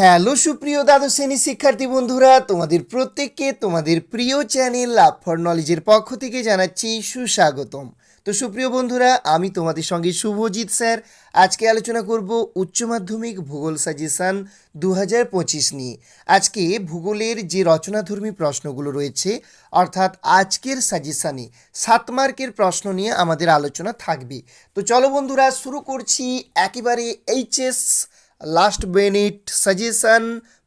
Hello সুপ্রিয় দ্বাদশ শ্রেণি শিক্ষার্থী বন্ধুরা, তোমাদের প্রত্যেককে তোমাদের প্রিয় চ্যানেল লাভ ফর নলেজের পক্ষ থেকে জানাচ্ছি সুস্বাগতম। তো সুপ্রিয় বন্ধুরা, আমি তোমাদের সঙ্গে শুভজিৎ স্যার। আজকে আলোচনা করব উচ্চ মাধ্যমিক ভূগোল সাজেশান দু হাজার পঁচিশ নিয়ে। আজকে ভূগোলের যে রচনাধর্মী প্রশ্নগুলো রয়েছে, অর্থাৎ আজকের সাজেশানে সাত মার্কের প্রশ্ন নিয়ে আমাদের আলোচনা থাকবে। তো চলো বন্ধুরা, শুরু করছি একেবারে HS last Bennett suggestion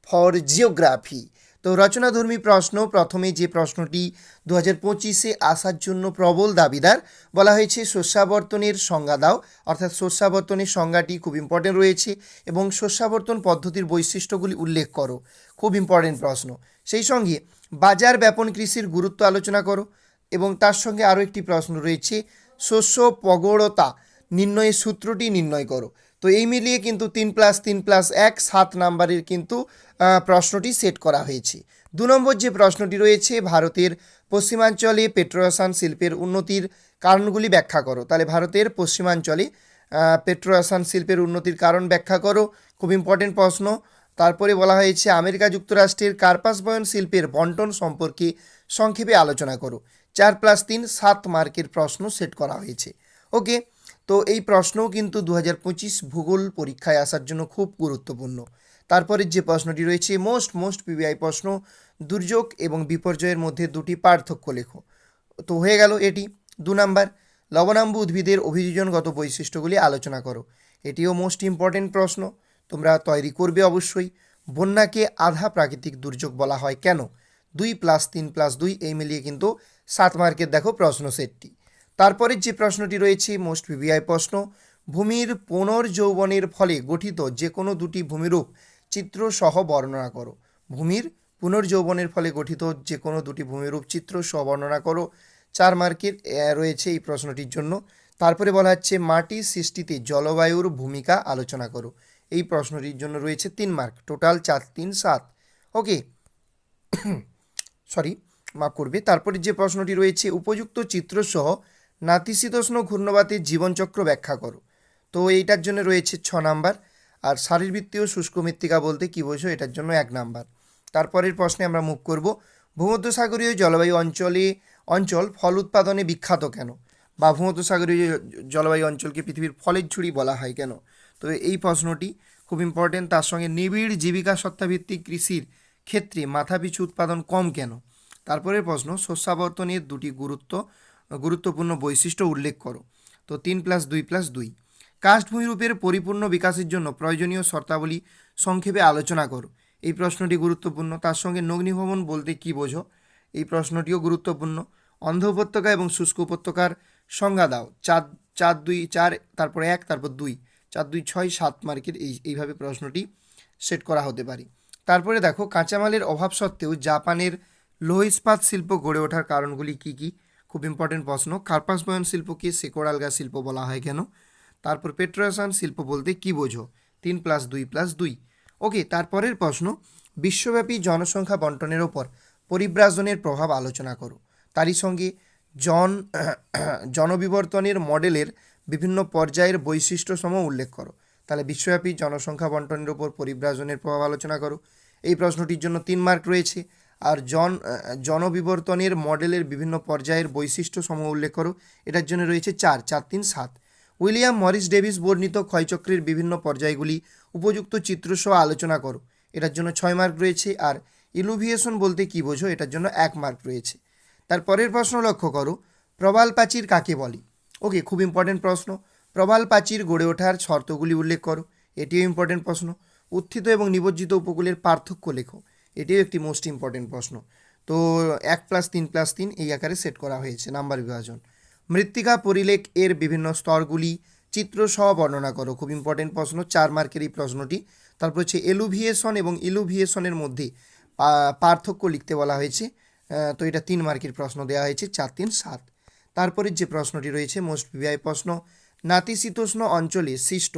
for geography তো রচনাধর্মী প্রশ্ন, প্রথমে যে প্রশ্নটি দু হাজার পঁচিশে আসার জন্য প্রবল দাবিদার, বলা হয়েছে শস্যাবর্তনের সংজ্ঞা দাও। অর্থাৎ শস্যাবর্তনের সংজ্ঞাটি খুব ইম্পর্টেন্ট রয়েছে এবং শস্যাবর্তন পদ্ধতির বৈশিষ্ট্যগুলি উল্লেখ করো। খুব ইম্পর্টেন্ট প্রশ্ন। সেই সঙ্গে বাজার ব্যাপন কৃষির গুরুত্ব আলোচনা করো এবং তার সঙ্গে আরও একটি প্রশ্ন রয়েছে, শস্য পগড়তা নির্ণয়ের সূত্রটি নির্ণয় করো। তো এই মিলিয়ে কিন্তু তিন প্লাস তিন প্লাস এক সাত নাম্বারের কিন্তু প্রশ্নটি সেট করা হয়েছে। দু নম্বর যে প্রশ্নটি রয়েছে ভারতের পশ্চিমাঞ্চলে পেট্রোরসায়ন শিল্পের উন্নতির কারণগুলি ব্যাখ্যা করো। তাহলে ভারতের পশ্চিমাঞ্চলে আহ, পেট্রোরসায়ন শিল্পের উন্নতির কারণ ব্যাখ্যা করো। খুব ইম্পর্টেন্ট প্রশ্ন। তারপরে বলা হয়েছে আমেরিকা যুক্তরাষ্ট্রের কার্পাস বয়ন শিল্পের বন্টন সম্পর্কে সংক্ষেপে আলোচনা করো। চার প্লাস তিন সাত মার্কের প্রশ্ন সেট করা হয়েছে। ওকে তো এই প্রশ্নও কিন্তু দু হাজার পঁচিশ ভূগোল পরীক্ষায় আসার জন্য খুব গুরুত্বপূর্ণ। তারপরে যে প্রশ্নটি রয়েছে, মোস্ট মোস্ট পিবিআই প্রশ্ন, দুর্যোগ এবং বিপর্যয়ের মধ্যে দুটি পার্থক্য লেখো। তো হয়ে গেল এটি। দু নাম্বার, লবণাম্বু উদ্ভিদের অভিযোজনগত বৈশিষ্ট্যগুলি আলোচনা করো। এটিও মোস্ট ইম্পর্টেন্ট প্রশ্ন, তোমরা তৈরি করবে অবশ্যই। বন্যাকে আধা প্রাকৃতিক দুর্যোগ বলা হয় কেন? দুই প্লাস তিন প্লাস দুই, এই মিলিয়ে কিন্তু সাত মার্কের দেখো প্রশ্ন সেটটি। তারপরে যে প্রশ্নটি রয়েছে মোস্ট ভিভিআই প্রশ্ন, ভূমির পুনর্যৌবনের ফলে গঠিত যে কোনো দুটি ভূমিরূপ চিত্র সহ বর্ণনা করো। ভূমির পুনর্যৌবনের ফলে গঠিত যে কোনো দুটি ভূমিরূপ চিত্র সহ বর্ণনা করো। চার মার্কের রয়েছে এই প্রশ্নটির জন্য। তারপরে বলা হচ্ছে, মাটি সৃষ্টিতে জলবায়ুর ভূমিকা আলোচনা করো। এই প্রশ্নটির জন্য রয়েছে তিন মার্ক। টোটাল চার, তিন, সাত। ওকে। সরি, মাফ করবে। তারপরে যে প্রশ্নটি রয়েছে, উপযুক্ত চিত্রসহ নাতিশীতোষ্ণ ঘূর্ণবাতির জীবনচক্র ব্যাখ্যা করো। তো এইটার জন্য রয়েছে ছ নাম্বার, আর শারীরবৃত্তীয় শুষ্ক মৃত্তিকা বলতে কী বোঝো, এটার জন্য এক নাম্বার। তারপরের প্রশ্নে আমরা মুখ করব, ভূমধ্যসাগরীয় জলবায়ু অঞ্চলে, অঞ্চল ফল উৎপাদনে বিখ্যাত কেন? বা ভূমধ্যসাগরীয় জলবায়ু অঞ্চলকে পৃথিবীর ফলের ঝুড়ি বলা হয় কেন? তো এই প্রশ্নটি খুব ইম্পর্টেন্ট তার সঙ্গে নিবিড় জীবিকা সত্তাভিত্তিক কৃষির ক্ষেত্রে মাথাপিছু উৎপাদন কম কেন? তারপরের প্রশ্ন, শস্যাবর্তনের দুটি গুরুত্ব গুরুত্বপূর্ণ বৈশিষ্ট্য উল্লেখ করো। তো তিন প্লাস দুই প্লাস দুই। কাস্ট ভূমিরূপের পরিপূর্ণ বিকাশের জন্য প্রয়োজনীয় শর্তাবলী সংক্ষেপে আলোচনা করো। এই প্রশ্নটি গুরুত্বপূর্ণ। তার সঙ্গে নগ্নিভবন বলতে কী বোঝো? এই প্রশ্নটিও গুরুত্বপূর্ণ। অন্ধ উপত্যকা এবং শুষ্ক উপত্যকার সংজ্ঞা দাও। চার চার, দুই, চার, তারপরে এক, তারপর দুই। চার, দুই, ছয়, সাত মার্কের এই, এইভাবে প্রশ্নটি সেট করা হতে পারে। তারপরে দেখো, কাঁচামালের অভাব সত্ত্বেও জাপানের লৌহ ইস্পাত শিল্প গড়ে ওঠার কারণগুলি কী কী? খুব ইম্পর্টেন্ট প্রশ্ন। কার্পাস বয়ন শিল্পকে সেকোড়ালগা শিল্প বলা হয় কেন? তারপর পেট্রোসান শিল্প বলতে কী বোঝো? তিন প্লাস দুই প্লাস দুই। ওকে তারপরের প্রশ্ন, বিশ্বব্যাপী জনসংখ্যা বন্টনের ওপর পরিব্রাজনের প্রভাব আলোচনা করো। তারই সঙ্গে জন, জনবিবর্তনের মডেলের বিভিন্ন পর্যায়ের বৈশিষ্ট্যসমূহ উল্লেখ করো। তাহলে বিশ্বব্যাপী জনসংখ্যা বন্টনের ওপর পরিব্রাজনের প্রভাব আলোচনা করো। এই প্রশ্নটির জন্য তিন মার্ক রয়েছে। আর জন জনবিবর্তনের মডেলের বিভিন্ন পর্যায়ের বৈশিষ্ট্য সমূহ উল্লেখ করো। এটার জন্য রয়েছে চার চার, তিন, সাত। উইলিয়াম মরিস ডেভিস বর্ণিত ক্ষয়চক্রের বিভিন্ন পর্যায়গুলি উপযুক্ত চিত্রসহ আলোচনা করো। এটার জন্য ছয় মার্ক রয়েছে আর ইলুভিয়েশন বলতে কী বোঝো? এটার জন্য এক মার্ক রয়েছে। তার পরের প্রশ্ন লক্ষ্য করো। প্রবাল প্রাচীর কাকে বলে? ওকে, খুব ইম্পর্টেন্ট প্রশ্ন। প্রবাল প্রাচীর গড়ে ওঠার শর্তগুলি উল্লেখ করো। এটিও ইম্পর্টেন্ট প্রশ্ন। উত্থিত এবং নিবজ্জিত উপকূলের পার্থক্য লেখো। এটিও একটি মোস্ট ইম্পর্টেন্ট প্রশ্ন। তো এক প্লাস তিন প্লাস তিন এই আকারে সেট করা হয়েছে নাম্বার বিভাজন। মৃত্তিকা, পরিলেখ এর বিভিন্ন স্তরগুলি চিত্রসহ বর্ণনা করো, খুব ইম্পর্টেন্ট প্রশ্ন, চার মার্কের এই প্রশ্নটি। তারপর হচ্ছে এলুভিয়েশন এবং ইলুভিয়েশনের মধ্যে পার্থক্য লিখতে বলা হয়েছে। তো এটা তিন মার্কের প্রশ্ন দেওয়া হয়েছে, চার, তিন, সাত। তারপরে যে প্রশ্নটি রয়েছে মোস্ট ভিভিআই প্রশ্ন, নাতিশীতোষ্ণ অঞ্চলে সৃষ্ট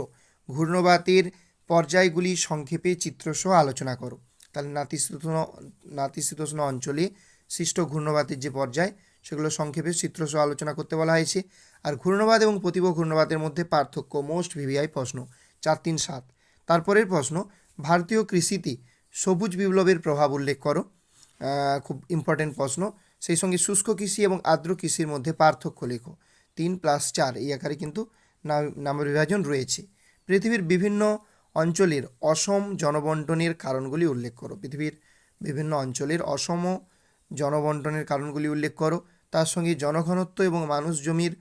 ঘূর্ণবাতের পর্যায়গুলি সংক্ষেপে চিত্রসহ আলোচনা করো। তাহলে নাতিশীতোষ্ণ নাতিশীতোষ্ণ অঞ্চলে সৃষ্ট ঘূর্ণবাতের যে পর্যায়, সেগুলো সংক্ষেপে চিত্রসহ আলোচনা করতে বলা হয়েছে। আর ঘূর্ণবাদ এবং প্রতিভ ঘূর্ণবাদের মধ্যে পার্থক্য মোস্ট ভিভিআই প্রশ্ন। চার, তিন, সাত। তারপরের প্রশ্ন, ভারতীয় কৃষিতে সবুজ বিপ্লবের প্রভাব উল্লেখ করো। খুব ইম্পর্টেন্ট প্রশ্ন। সেই সঙ্গে শুষ্ক কৃষি এবং আর্দ্র কৃষির মধ্যে পার্থক্য লেখো। তিন প্লাস চার, এই আকারে কিন্তু নাম বিভাজন রয়েছে। পৃথিবীর বিভিন্ন অঞ্চলের অসম জনবন্টনের কারণগুলি উল্লেখ করো। পৃথিবীর বিভিন্ন অঞ্চলের অসম জনবন্টনের কারণগুলি উল্লেখ করো। তার সঙ্গে জনঘনত্ব এবং মানুষ জমির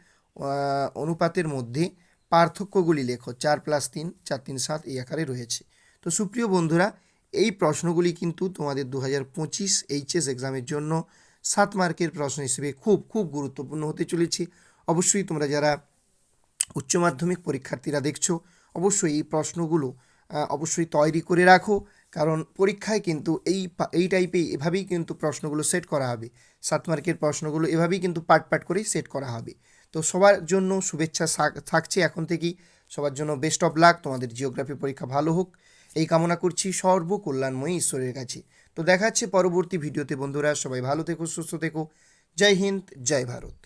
অনুপাতের মধ্যে পার্থক্যগুলি লেখো। চার প্লাস তিন, চার তিন সাত এই আকারে রয়েছে। তো সুপ্রিয় বন্ধুরা, এই প্রশ্নগুলি কিন্তু তোমাদের দু হাজার পঁচিশ এইচএস এক্সামের জন্য সাত মার্কের প্রশ্ন হিসেবে খুব খুব গুরুত্বপূর্ণ হতে চলেছে। অবশ্যই তোমরা যারা উচ্চ মাধ্যমিক পরীক্ষার্থীরা দেখছ অবশ্যই এই প্রশ্নগুলো অবশ্যই তৈরি করে রাখো। কারণ পরীক্ষায় কিন্তু এই এই টাইপে এভাবেই কিন্তু প্রশ্নগুলো সেট করা হবে। সাত মার্কের প্রশ্নগুলো এভাবেই কিন্তু পার্ট পার্ট করেই সেট করা হবে। তো সবার জন্য শুভেচ্ছা থাক- থাকছে এখন থেকেই। সবার জন্য বেস্ট অফ লাক তোমাদের জিওগ্রাফি পরীক্ষা ভালো হোক। এই কামনা করছি সর্বকল্যাণময়ী ঈশ্বরের কাছে। তো দেখা যাচ্ছে পরবর্তী ভিডিওতে, বন্ধুরা। সবাই ভালো থেকো, সুস্থ থেকো। জয় হিন্দ, জয় ভারত।